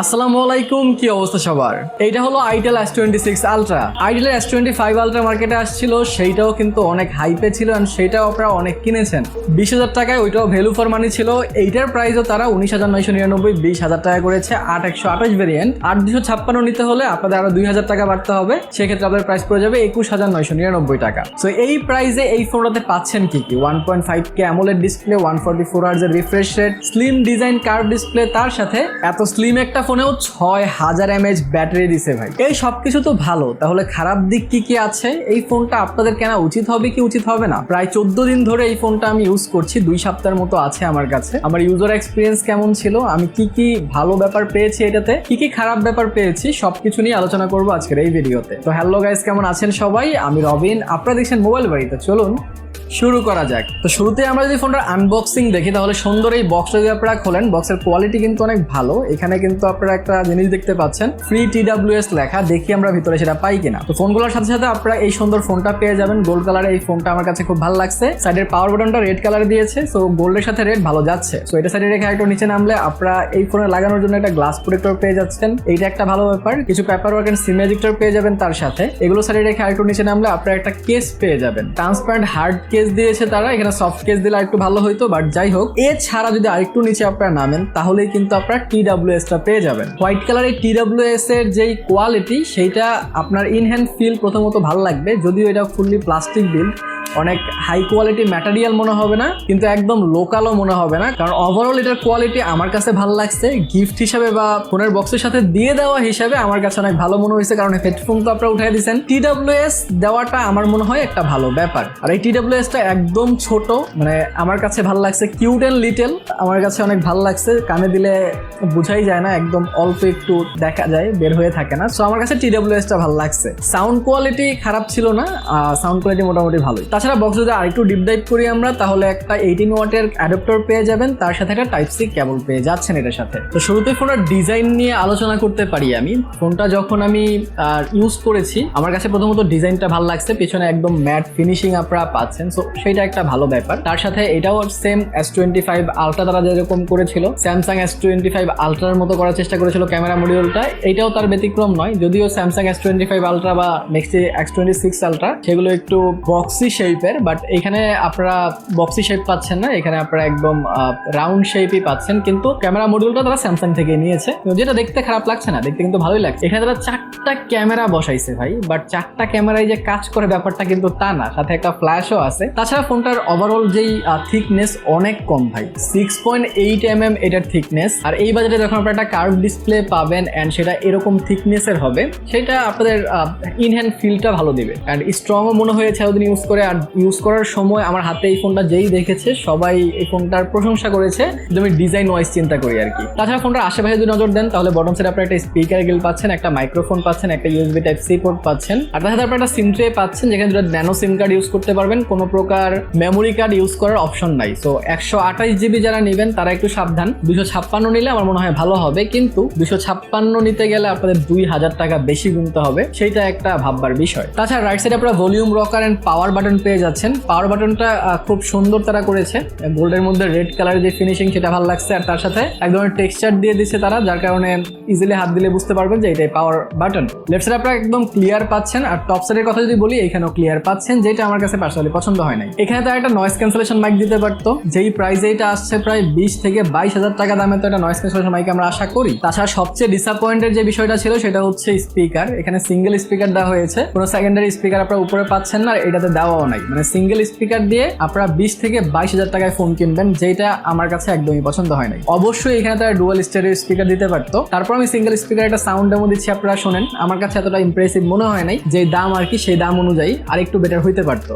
আসসালামু আলাইকুম, কি অবস্থা সবার? এইটা হলো itel S twenty six ultra itel S twenty five ultra মার্কেটে আসছিল, সেইটাও কিন্তু অনেক হাইপে ছিল and সেইটাও আপনারা অনেক কিনেছেন। বিশ হাজার টাকায় ওইটাও ভ্যালু ফর মানি ছিল। এইটার প্রাইসও তারা উনিশ হাজার নয়শো নিরানব্বই, বিশ হাজার টাকা করেছে আট একশো আঠাশ ভেরিয়েন্ট আট দুশো ছাপ্পান্ন নিতে হলে আপনাদের আরও দুই হাজার টাকা বাড়তে হবে। সেক্ষেত্রে আপনাদের প্রাইস পড়ে যাবে একুশ হাজার নয়শো নিরানব্বই টাকা। সো এই প্রাইসে এই ফোনটাতে পাচ্ছেন কি কি? One point five K AMOLED display one forty four আর্জের refresh rate slim design curve display তার সাথে এত স্লিম একটা ফোনেও ছয় হাজার এমএচ ব্যাটারি দিছে ভাই। এই সব কিছু তো ভালো, তাহলে খারাপ দিক কি কি আছে? এই ফোনটা আপনাদের কেনা উচিত হবে কি উচিত হবে না? প্রায় চোদ্দ দিন ধরে এই ফোনটা আমি ইউজ করছি, দুই সপ্তাহের মতো আছে আমার কাছে। আমার ইউজার এক্সপিরিয়েন্স কেমন ছিল? আমি কি কি ভালো ব্যাপার পেয়েছি এটাতে? কি কি খারাপ ব্যাপার পেয়েছি? সবকিছু নিয়ে আলোচনা করব আজকের এই ভিডিওতে তো। হ্যালো গাইস কেমন আছেন সবাই? আমি রবিন, আপনারা দেখছেন মোবাইল বাড়িতে। চলুন শুরু করা যাক। তো শুরুতে আমরা যদি ফোনটার আনবক্সিং দেখি, তাহলে সুন্দর এই বক্সটা যদি আপনারা খোলেন বক্সের কোয়ালিটি কিন্তু অনেক ভালো। এখানে কিন্তু আপনারা একটা জিনিস দেখতে পাচ্ছেন ফ্রি টিডাব্লিউএস লেখা। দেখি আমরা ভিতরে সেটা পাই কিনা। তো ফোনগুলোর সাথে সাথে আপনারা এই সুন্দর ফোনটা পেয়ে যাবেন। গোল্ড কালারে এই ফোনটা আমার কাছে খুব ভালো লাগছে। সাইডের পাওয়ার বাটনটা রেড কালার দিয়েছে সো গোল্ডের সাথে রেড ভালো যাচ্ছে। সো এটা সাইডে রেখে একটু নিচে নামলে আপনারা এই ফোনে লাগানোর জন্য একটা গ্লাস প্রোটেক্টর পেয়ে যাচ্ছেন। এইটা একটা ভালো ব্যাপার। কিছু paper work and SIM ejector পেয়ে যাবেন তার সাথে। এগুলো সাইডে রেখে আরেকটু নিচে নামলে আপনারা একটা কেস পেয়ে যাবেন। ট্রান্সপারেন্ট হার্ড কেস দিয়েছে তারা, এখানে সফট কেস দিলে একটু ভালো হইতো বাট যাই হোক, এছাড়া যদি আরেকটু নিচে আপনারা নামেন, তাহলেই কিন্তু আপনারা টি ডাব্লিউ টা পেয়ে যাবেন। হোয়াইট কালারের টি ডাব্লিউ এস এর যেই কোয়ালিটি সেইটা আপনার ইনহ্যান্ড ফিল প্রথমত ভালো লাগবে, যদিও এটা ফুললি প্লাস্টিক বিল্ড অনেক হাই কোয়ালিটি ম্যাটেরিয়াল মনে হবে না, কিন্তু একদম লোকালও মনে হবে না। কারণ ওভারঅল এটার কোয়ালিটি আমার কাছে ভালো লাগছে। গিফট হিসাবে বা ফোনের বক্সের সাথে দিয়ে দেওয়া হিসাবে আমার কাছে অনেক ভালো মনে হয়েছে, কারণ হেডফোন তো আপনারা উঠাই দিয়েছেন। টিডাব্লিউএস দেওয়াটা আমার মনে হয় একটা ভালো ব্যাপার। আর এই টিডাব্লিউএস টা একদম ছোট মানে আমার কাছে ভালো লাগছে। কিউট অ্যান্ড লিটেল আমার কাছে অনেক ভালো লাগছে। কানে দিলে বোঝাই যায় না, একদম অল্প একটু দেখা যায়, বের হয়ে থাকে না। সো আমার কাছে টি টিডাব্লিউএস টা ভালো লাগছে। সাউন্ড কোয়ালিটি খারাপ ছিল না সাউন্ড কোয়ালিটি মোটামুটি ভালোই। তাছাড়া বক্স যদি আরেকটু ডিপ ডাইভ করি আমরা, তাহলে একটা এইটিন ওয়াটের অ্যাডাপ্টার পেয়ে যাবেন, তার সাথে একটা টাইপ সি কেবল পেয়ে যাচ্ছেন এটার সাথে। তো শুরুতে ফোনের ডিজাইন নিয়ে আলোচনা করতে পারি আমি। ফোনটা যখন আমি ইউজ করেছি, আমার কাছে প্রথমত ডিজাইনটা ভালো লাগছে, পেছনে একদম ম্যাট ফিনিশিং আপনারা পাচ্ছেন সো সেটা একটা ভালো ব্যাপার। তার সাথে এটাও same S twenty five ultra তারা যেরকম করেছিল স্যামসাং এস টোয়েন্টি ফাইভ আলট্রার মতো করার চেষ্টা করেছিল ক্যামেরা মডিউলটা এটাও তার ব্যতিক্রম নয়, যদিও Samsung S twenty five ultra বা next X twenty six ultra সেগুলো একটু বক্সি শেপের বাট এখানে আপনারা বক্সি শেপ পাচ্ছেন না, এখানে আপনারা একদম রাউন্ড শেপই পাচ্ছেন, কিন্তু ক্যামেরা মডিউলটা তারা স্যামসাং থেকে নিয়েছে। যেটা দেখতে খারাপ লাগছে না, দেখতে কিন্তু ভালোই লাগছে। এখানে তারা চারটা ক্যামেরা বসাইছে ভাই বাট চারটা ক্যামেরায় যে কাজ করে ব্যাপারটা কিন্তু তা না, সাথে একটা ফ্ল্যাশও আছে। তাছাড়া ফোনটার ওভারঅল যেই থিকনেস অনেক কম ভাই six point eight M M এটার থিকনেস আর এই বাজারে যখন আপনারা একটা কার্ভ ডিসপ্লে পাবেন অ্যান্ড সেটা এরকম থিকনেসের হবে, সেটা আপনাদের ইনহ্যান্ড ফিলটা ভালো দিবে। অ্যান্ড স্ট্রংও মনে হয়েছে ইউজ করে আর ইউজ করার সময় আমার হাতে এই ফোনটা যেই দেখেছে, সবাই এই ফোনটার প্রশংসা করেছে। যদি আমি ডিজাইন ওয়াইজ চিন্তা করি আর কি। তাছাড়া ফোনটার আশেপাশে যদি নজর দেন, তাহলে বটম সাইডে আপনার একটা স্পিকার গিল পাচ্ছেন, একটা মাইক্রোফোন পাচ্ছেন, একটা ইউএসবি টাইপ সি পোর্ট পাচ্ছেন। আর সাথে আপনার একটা সিম ট্রে পাচ্ছেন, যেখানে দুটো ন্যানো সিম কার্ড ইউজ করতে পারবেন। কোনো প্রকার মেমোরি কার্ড ইউজ করার অপশন নাই। সো একশো আঠাশ জিবি যারা নেবেন, তারা একটু সাবধান। দুশো ছাপ্পান্ন নিলে আমার মনে হয় ভালো হবে, কিন্তু দুশো ছাপ্পান্ন নিতে গেলে আপনাদের দুই হাজার টাকা বেশি গুনতে হবে। সেইটা একটা ভাববার বিষয়। তাছাড়া রাইট সাইডে আপনারা volume rocker and power button পেয়ে যাচ্ছেন। পাওয়ার বাটনটা খুব সুন্দর তারা করেছে। গোল্ডের মধ্যে রেড কালারের যে ফিনিশিং সেটা ভালো লাগছে আর তার সাথে এক ধরনের টেক্সচার দিয়ে দিচ্ছে তারা, যার কারণে ইজিলি হাত দিলে বুঝতে পারবেন যে এটাই পাওয়ার বাটন লেফট সাইড আপনারা একদম ক্লিয়ার পাচ্ছেন আর টপ সাইডের কথা যদি বলি, এখানেও ক্লিয়ার পাচ্ছেন, যেটা আমার কাছে পার্সোনালি পছন্দ হয় নাই। এখানে তো একটা নয়েস ক্যান্সেলেশন মাইক দিতে পারতো, যেই প্রাইসে এটা আসছে প্রায় বিশ থেকে বাইশ হাজার টাকা দামে তো একটা নয়েস ক্যান্সেলেশন মাইক আমরা আশা করি। তাছাড়া সবচেয়ে ডিসঅ্যাপয়েন্টের যে বিষয়টা ছিল, সেটা হচ্ছে স্পিকার এখানে সিঙ্গেল স্পিকার দেওয়া হয়েছে। কোনো সেকেন্ডারি স্পিকার আপনারা উপরে পাচ্ছেন না, আর এটাতে দেওয়াও নাই। মানে সিঙ্গেল স্পিকার দিয়ে আপনারা বিশ থেকে বাইশ হাজার টাকায় ফোন কিনবেন যেটা আমার কাছে একদমই পছন্দ হয় নাই। অবশ্যই এখানে তারা ডুয়াল স্টেরিও স্পিকার দিতে পারতো। তারপর আমি সিঙ্গেল স্পিকার একটা সাউন্ড ডেমো দিচ্ছি, আপনারা শোনেন। আমার কাছে এতটা ইমপ্রেসিভ মনে হয় নাই যে দাম আর কি সেই দাম অনুযায়ী আর একটু বেটার হইতে পারতো।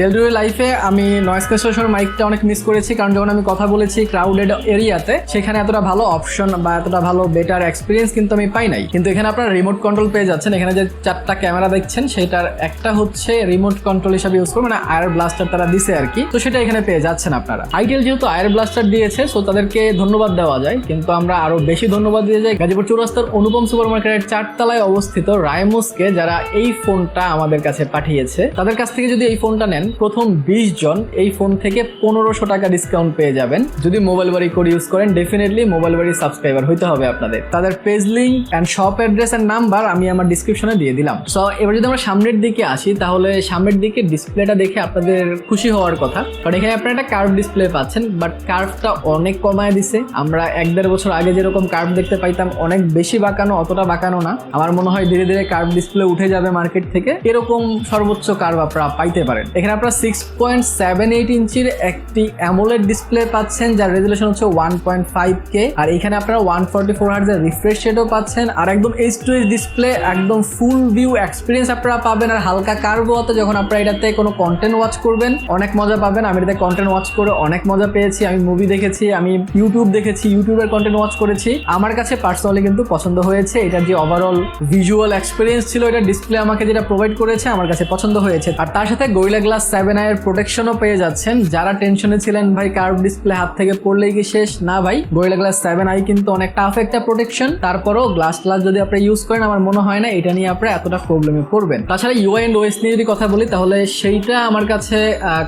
ডেল টু লাইফে আমি নয়েস ক্যান্সেলেশন মাইকটা অনেক মিস করেছি, কারণ যখন আমি কথা বলেছি ক্রাউডেড এরিয়াতে সেখানে এতটা ভালো অপশন বা এতটা ভালো বেটার এক্সপিরিয়েন্স কিন্তু আমি পাই নাই। কিন্তু এখানে আপনারা রিমোট কন্ট্রোল পেয়ে যাচ্ছেন। এখানে যে চারটা ক্যামেরা দেখছেন, সেটার একটা হচ্ছে রিমোট কন্ট্রোল হিসাবে ইউজ করবেন মানে আয়ার ব্লাস্টার তারা দিছে আর কি। তো সেটা এখানে পেয়ে যাচ্ছেন আপনারা। আইটেল যেহেতু আয়ার ব্লাস্টার দিয়েছে সো তাদেরকে ধন্যবাদ দেওয়া যায়। কিন্তু আমরা আরও বেশি ধন্যবাদ দিয়ে যাই। গাজীপুর চৌরাস্তার অনুপম সুপার মার্কেটের চারতলায় অবস্থিত রায়মোসকে, যারা এই ফোনটা আমাদের কাছে পাঠিয়েছে, তাদের কাছ থেকে যদি এই ফোনটা নেন প্রথম বিশ জন এই ফোন থেকে পনেরোশো টাকা ডিসকাউন্ট পেয়ে যাবেন। যদি মোবাইল বাড়ি কোড ইউজ করেন ডেফিনেটলি মোবাইল বাড়ি সাবস্ক্রাইবার হইতে হবে আপনাদের। তাদের page link and shop address and number আমি আমার ডিসক্রিপশনে দিয়ে দিলাম। সো এবার যদি আমরা সামনের দিকে আসি, তাহলে সামনের দিকে ডিসপ্লেটা দেখে আপনাদের খুশি হওয়ার কথা। কারণ এখানে আপনারা একটা কার্ভ ডিসপ্লে পাচ্ছেন বাট কার্ভটা অনেক কমায় দিছে। আমরা এক দেড় বছর আগে যেরকম কার্ভ দেখতে পাইতাম, অনেক বেশি বাঁকানো, অতটা বাঁকানো না। আমার মনে হয় ধীরে ধীরে কার্ভ ডিসপ্লে উঠে যাবে মার্কেট থেকে। এরকম সর্বোচ্চ কার্ভ আপনারা পাইতে পারেন। এখানে আপনারা সিক্স পয়েন্ট সেভেন এইট ইঞ্চির একটি অ্যামোলেড ডিসপ্লে পাচ্ছেন, যার রেজুলেশন হচ্ছে ওয়ান পয়েন্ট ফাইভ কে আর এখানে আপনারা ওয়ান ফোর্টি ফোর হার্জের রিফ্রেশ রেটও পাচ্ছেন। আর একদম এইচ টু এইচ ডিসপ্লে একদম ফুল ভিউ এক্সপিরিয়েন্স আপনারা পাবেন। আর হালকা কার্ভ হতে যখন আপনারা এটাতে কোনো কন্টেন্ট ওয়াচ করবেন, অনেক মজা পাবেন। আমি এটাতে কন্টেন্ট ওয়াচ করে অনেক মজা পেয়েছি। আমি মুভি দেখেছি, আমি ইউটিউব দেখেছি ইউটিউবের কন্টেন্ট ওয়াচ করেছি। আমার কাছে পার্সোনালি কিন্তু পছন্দ হয়েছে। এটার যে ওভারঅল ভিজুয়াল এক্সপিরিয়েন্স ছিল, এটা ডিসপ্লে আমাকে যেটা প্রোভাইড করেছে, আমার কাছে পছন্দ হয়েছে। আর তার সাথে গোরিলা গ্লাস সেভেন আয়ের প্রোটেকশনও পেয়ে যাচ্ছেন। যারা টেনশনে ছিলেন, ভাই কার্ভ ডিসপ্লে হাত থেকে পড়লেই কি শেষ? না, ভাই গোরিলা গ্লাস সেভেন আই কিন্তু অনেক টাফ একটা প্রোটেকশন তারপরও গ্লাস গ্লাস যদি আপনি ইউজ করেন, আমার মনে হয় না এটা নিয়ে আপনারা এতটা প্রবলেমে পড়বেন। তাছাড়া ইউআই এন্ড ওএস নিয়ে যদি কথা বলি, তাহলে সেইটা আমার কাছে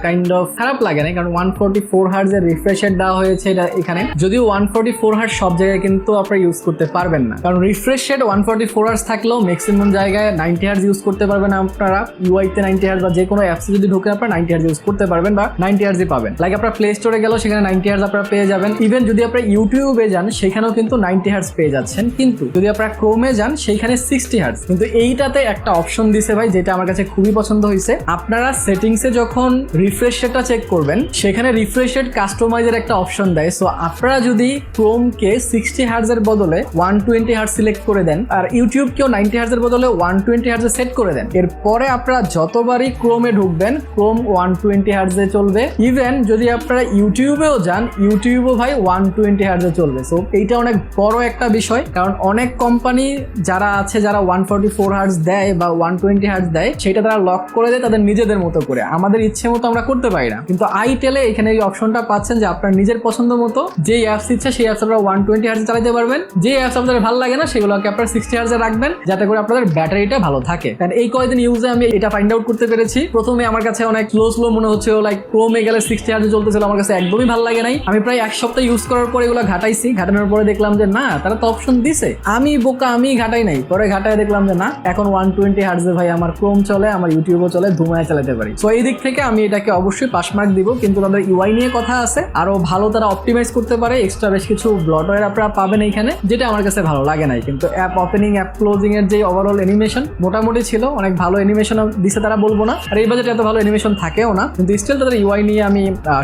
কাইন্ড অফ খারাপ লাগে না। কারণ ওয়ান ফোর্টি ফোর হার্জের রিফ্রেশের দেওয়া হয়েছে এটা এখানে। যদিও ওয়ান ফোর্টি ফোর হার্জ সব জায়গায় কিন্তু আপনারা ইউজ করতে পারবেন না। কারণ refresh rate one forty four hertz থাকলেও ম্যাক্সিমাম জায়গায় নাইনটি হার্জ ইউজ করতে পারবেন আপনারা। ইউআইতে নাইনটি হার্জ বা যে কোনো অ্যাপসে যদি ঢুকে আপনারা নাইনটি হার্জ ইউজ করতে পারবেন বা নাইনটি হার্জই পাবেন। লাইক আপনার প্লে স্টোরে গেলেও সেখানে নাইনটি হার্জ আপনারা পেয়ে যাবেন। ইভেন যদি আপনারা ইউটিউবে যান, সেখানেও কিন্তু নাইনটি হার্জ পেয়ে যাচ্ছেন। কিন্তু যদি আপনারা ক্রোমে যান সেইখানে সিক্সটি হার্জ কিন্তু এইটাতে একটা অপশন দিছে ভাই, যেটা আমার কাছে খুবই পছন্দ হয়েছে আপনারা সেটিংসে যখন রিফ্রেশ রেটটা চেক করবেন, সেখানে রিফ্রেশ রেট কাস্টমাইজের একটা অপশন দেয়। সো আপনারা যদি ক্রোমকে সিক্সটি হার্জের বদলে ওয়ান টোয়েন্টি হার্জ সিলেক্ট করে দেন, আর ইউটিউবকেও নাইনটি হার্জের বদলে ওয়ান টোয়েন্টি হার্জে সেট করে দেন, এরপরে আপনারা যতবারই ক্রোমে ঢুকবেন ক্রোম ওয়ান টোয়েন্টি হার্জে চলবে। ইভেন যদি আপনারা ইউটিউবেও যান ইউটিউবও ভাই ওয়ান টোয়েন্টি হার্জে চলবে। সো এইটা অনেক বড় একটা বিষয়, কারণ অনেক কোম্পানি যারা আছে, যারা ওয়ান ফোর্টি ফোর হার্জ দেয় বা ওয়ান টোয়েন্টি হার্জ দেয়, সেটা তারা লক করে দেয় তাদের নিজেদের মতো করে। আমাদের ইচ্ছে মতো আমরা করতে পারি না। কিন্তু আইটেলে এখানে এই অপশনটা পাচ্ছেন যে আপনার নিজের পছন্দ মতো যে অ্যাপস ইচ্ছে সেই অ্যাপস আপনারা ওয়ান টোয়েন্টি হার্জে চালাতে পারবেন। যে অ্যাপস আপনাদের ভালো লাগে না, সেগুলোকে আপনারা সিক্সটি হার্জে রাখবেন, যাতে করে আপনাদের ব্যাটারিটা ভালো থাকে। কারণ এই কয়েকদিন ইউজে আমি এটা ফাইন্ড আউট করতে পেরেছি। প্রথমে আমার কাছে অনেক স্লো স্লো মনে হচ্ছে লাইক ক্রোমে গেলে সিক্সটি হার্জে চলতেছিল আমার কাছে একদমই ভালো লাগে নাই। আমি প্রায় এক সপ্তাহ ইউজ করার পরে এগুলো ঘাটাইছি, ঘাটানোর পরে দেখলাম যে না, তারা তো অপশন দিছে। আমি বোকা, আমি ঘাটাই নাই। পরে ঘাটায় দেখলাম যে না, এখন ওয়ান টোয়েন্টি হার্জে ভাই আমার ক্রোম চলে, আমার ইউটিউবও চলে, ধুমায় চালাতে পারি। তো এই দিক থেকে আমি এটাকে অবশ্যই পাস মার্ক দিব, কিন্তু তাদের ইউআই নিয়ে কথা আছে। আরও ভালো তারা অপটিমাইজ করতে পারে এক্সট্রা বেশ কিছু ব্লটওয়্যার আপনারা পাবেন এখানে যেটা আমার কাছে ভালো লাগে নাই। কিন্তু অ্যাপ ওপেনিং অ্যাপ ক্লোজিং এর যে ওভারঅল অ্যানিমেশন মোটামুটি ছিল, অনেক ভালো অ্যানিমেশন দিছে তারা, বলব না। আর এই বাজেটে এত ভালো অ্যানিমেশন থাকেও না, কিন্তু স্টিল তাদের ইউআই নিয়ে আমি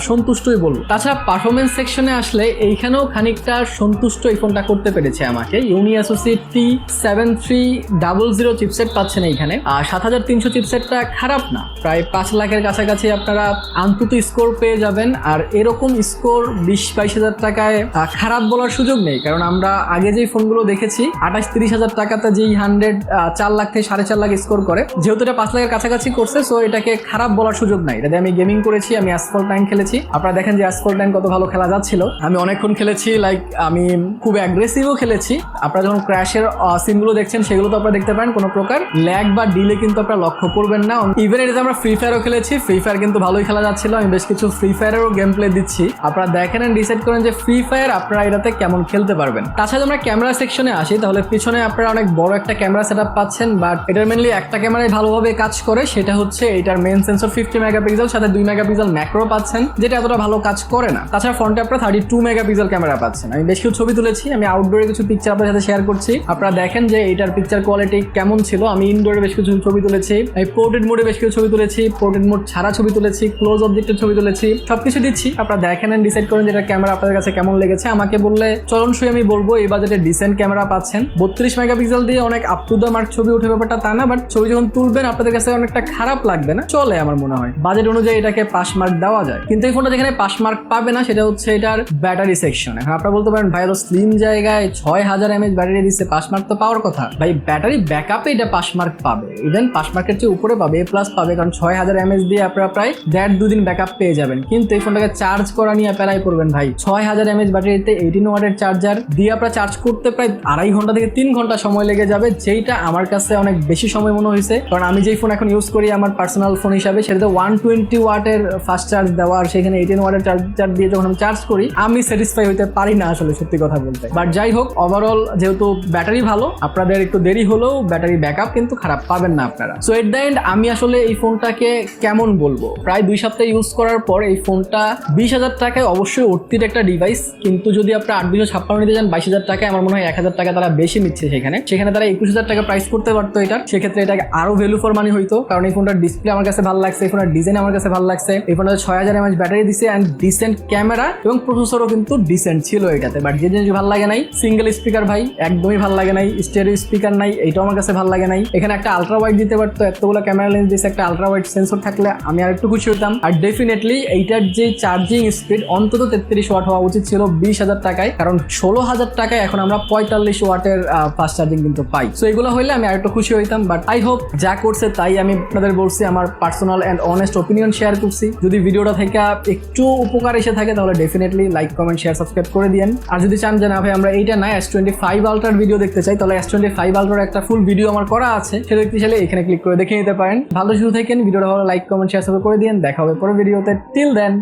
সন্তুষ্টই বলব। তাছাড়া পারফরমেন্স সেকশনে আসলে এইখানেও খানিকটা সন্তুষ্ট এই ফোনটা করতে পেরেছে আমাকে। Unisoc T seven three double zero chipset পাচ্ছেন এইখানে। আর সাত হাজার তিনশো চিপসেটটা খারাপ না। প্রায় পাঁচ লাখের কাছাকাছি আপনারা আন্তত স্কোর পেয়ে যাবেন। আর এরকম স্কোর বিশ বাইশ হাজার টাকায় খারাপ বলার সুযোগ নেই। কারণ আমরা আগে যেই ফোনগুলো দেখেছি, আঠাশ তিরিশ হাজার টাকাতে যেই হান্ড্রেড চার লাখ থেকে সাড়ে চার লাখ স্কোর করে। যেহেতু এটা পাঁচ লাখের কাছাকাছি করছে সো এটাকে খারাপ বলার সুযোগ নাই। এটাতে আমি গেমিং করেছি, আমি অ্যাসফল টাইম খেলেছি। আপনারা দেখেন যে অ্যাসফল টাইম কত ভালো খেলা যাচ্ছিল। আমি অনেকক্ষণ খেলেছি লাইক আমি খুব অ্যাগ্রেসিভও খেলেছি। আপনারা যখন ক্র্যাশের সিনগুলো দেখছেন, সেগুলো তো আপনারা দেখতে পারেন, কোনো প্রকার ল্যাগ বা ডিলে কিন্তু আপনারা লক্ষ্য করবেন না। ইভেন এটাতে আমরা ফ্রি ফায়ারও খেলেছি ফ্রি ফায়ার কিন্তু ভালোই খেলা যাচ্ছিল। আমি বেশ কিছু ফ্রি ফায়ারেরও গেম প্লে দিচ্ছি। আপনারা দেখেন এন্ড ডিসাইড করেন যে ফ্রি ফায়ার আপনারা এটাতে কেমন খেলতে পারবেন। তাছাড়া আমরা ক্যামেরা সেকশনে আসি, তাহলে পিছনে আপনারা অনেক বড় একটা ক্যামেরা সেট পাচ্ছেন বাট এটার মেনলি একটা ক্যামেরায় ভালোভাবে কাজ করে, সেটা হচ্ছে এটার মেন সেন্সর ফিফটি মেগাপিক্সেল সাথে দুই মেগাপিক্সেল ম্যাক্রো পাচ্ছেন, যেটা এতটা ভালো কাজ করে না। তাছাড়া ফ্রন্টে আপনারা থার্টি টু মেগাপিক্সেল ক্যামেরা পাচ্ছেন। আমি বেশ কিছু ছবি তুলেছি, আমি আউটডোরে কিছু পিকচার আপনার সাথে শেয়ার করছি। আপনারা দেখেন যে এটার পিকচার কোয়ালিটি কেমন ছিল। আমি ইনডোরে বেশ কিছু ছবি তুলেছি, আমি পোর্ট্রেট মোডে বেশ কিছু ছবি তুলেছি পোর্ট্রেট মোড ছাড়া ছবি তুলেছি ক্লোজ অবজেক্টের ছবি তুলেছি, সবকিছু দিচ্ছি। আপনারা দেখেন এন্ড ডিসাইড করেন যে এটা ক্যামেরা আপনাদের কাছে কেমন লেগেছে। আমাকে বললে চলনসই আমি বলব, এই বাজেটে ডিসেন্ট ক্যামেরা পাচ্ছেন। বত্রিশ মেগাপিক্সেল দিয়ে অনেক আপ টু দ্য মার্ক ছবি উঠে ব্যাপারটা তা না বাট ছবি যখন তুলবেন, আপনাদের কাছে অনেকটা খারাপ লাগবে না। চলে আমার মনে হয়। বাজেট অনুযায়ী এটাকে পাস মার্ক দেওয়া যায়। কিন্তু এই ফোনটা যেখানে পাস মার্ক পাবে না, সেটা হচ্ছে এটার ব্যাটারি সেকশন এখন আপনারা বলতে পারেন, ভাই স্লিম জায়গায় ছয় হাজার এমএচ ব্যাটারি দিচ্ছে পাস মার্ক তো পাওয়ার কথা। ভাই ব্যাটারি ব্যাকআপে এটা পাস মার্ক পাবে। ইভেন পাস মার্কের চেয়ে উপরে পাবে এ প্লাস পাবে, কারণ ছয় হাজার এমএচ দিয়ে আপনারা প্রায় দেড় দুদিন ব্যাকআপ পেয়ে যাবেন। কিন্তু এই ফোনটাকে চার্জ করা নিয়ে প্যারাই পড়বেন ভাই, ছয় হাজার এমএচ ব্যাটারিতে এইটিন ওয়াটের চার্জার দিয়ে আপনারা চার্জ করতে প্রায় আড়াই ঘণ্টা থেকে তিন ঘণ্টা সময় লেগে যাবে, যেইটা আমার কাছে অনেক বেশি সময় মনে হয়েছে। কারণ আমি যেই ফোন এখন ইউজ করি, আমার পার্সোনাল ফোন হিসাবে সেটাতে ওয়ান টোয়েন্টি ওয়াটের ফাস্ট চার্জ দেওয়া, আর সেখানে এইটিন ওয়াটের চার্জার দিয়ে যখন আমি চার্জ করি, আমি স্যাটিসফাই হতে পারি না আসলে সত্যি কথা বলতে। বাট যাই হোক ওভারঅল যেহেতু ব্যাটারি ভালো, আপনাদের একটু দেরি হলেও ব্যাটারি ব্যাকআপ কিন্তু খারাপ পাবেন না আপনারা। সো এট দ্য এন্ড আমি আসলে এই ফোনটাকে কেমন বলব? প্রায় দুই সপ্তাহ ইউজ করার পর এই ফোনটা বিশ হাজার টাকায় অবশ্যই উঠতির একটা ডিভাইস কিন্তু যদি আপনার আট দুশো ছাপ্পান্ন নিতে যান বাইশ হাজার টাকায়, আমার মনে হয় এক হাজার টাকা তারা বেশি নিচ্ছে সেখানে। সেখানে তারা একুশ হাজার টাকা প্রাইস করতে পারতো এটার। সেক্ষেত্রে এটাকে আরও ভ্যালু ফর মানি হইতো, কারণ এই ফোনটার ডিসপ্লে আমার কাছে ভালো লাগছে, এই ফোনের ডিজাইন আমার কাছে ভালো লাগছে। এই ফোনটা ছয় হাজার এমএচ ব্যাটারি দিছে অ্যান্ড ডিসেন্ট ক্যামেরা এবং প্রসেসরও কিন্তু ডিসেন্ট ছিল এটাতে বাট যে জিনিস ভালো লাগে নাই সিঙ্গেল স্পিকার ভাই, একদমই ভালো লাগে নাই। স্টেরিও স্পিকার নাই এটাও আমার কাছে ভালো লাগে নাই। এখানে একটা আলট্রা ওয়াইড দিতে পারতো, এতগুলো ক্যামেরা লেন্স দিয়েছে একটা আলট্রা ওয়াইড সেন্সর থাকলে আমি আর একটু খুশি হতাম। আর ডেফিনেটলি এইটার যে চার্জিং স্পিড অন্তত তেত্রিশ ওয়াট হওয়া উচিত ছিল বিশ হাজার টাকায়। কারণ ষোলো হাজার টাকায় এখন আমরা পঁয়তাল্লিশ ওয়াটের ফাস্ট চার্জিং কিন্তু পাই। সো এগুলো হইলে আমি আর একটু খুশি হইতাম বাট আই হোপ যা করছে তাই আমি আপনাদের বলছি, আমার personal and honest opinion share করছি। যদি ভিডিওটা থেকে একটু উপকার এসে থাকে, তাহলে definitely like comment share subscribe করে দিন আর যদি চান যে, না ভাই, আমরা এইটা না এস টোয়েন্টি ফাইভ আলট্রার ভিডিও দেখতে চাই তাহলে এস টোয়েন্টি ফাইভ আলট্রার একটা ফুল ভিডিও আমার করা আছে। সেটা দেখতে চাইলে এখানে ক্লিক করে দেখে নিতে পারেন। ভালো শুরু থাকেন, ভিডিওটা ভালো লাইক কমেন্ট শেয়ার সাবস্ক্রাইব করে দিন দেখা হবে পরে ভিডিওতে টিল দেন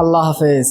আল্লাহ হাফেজ।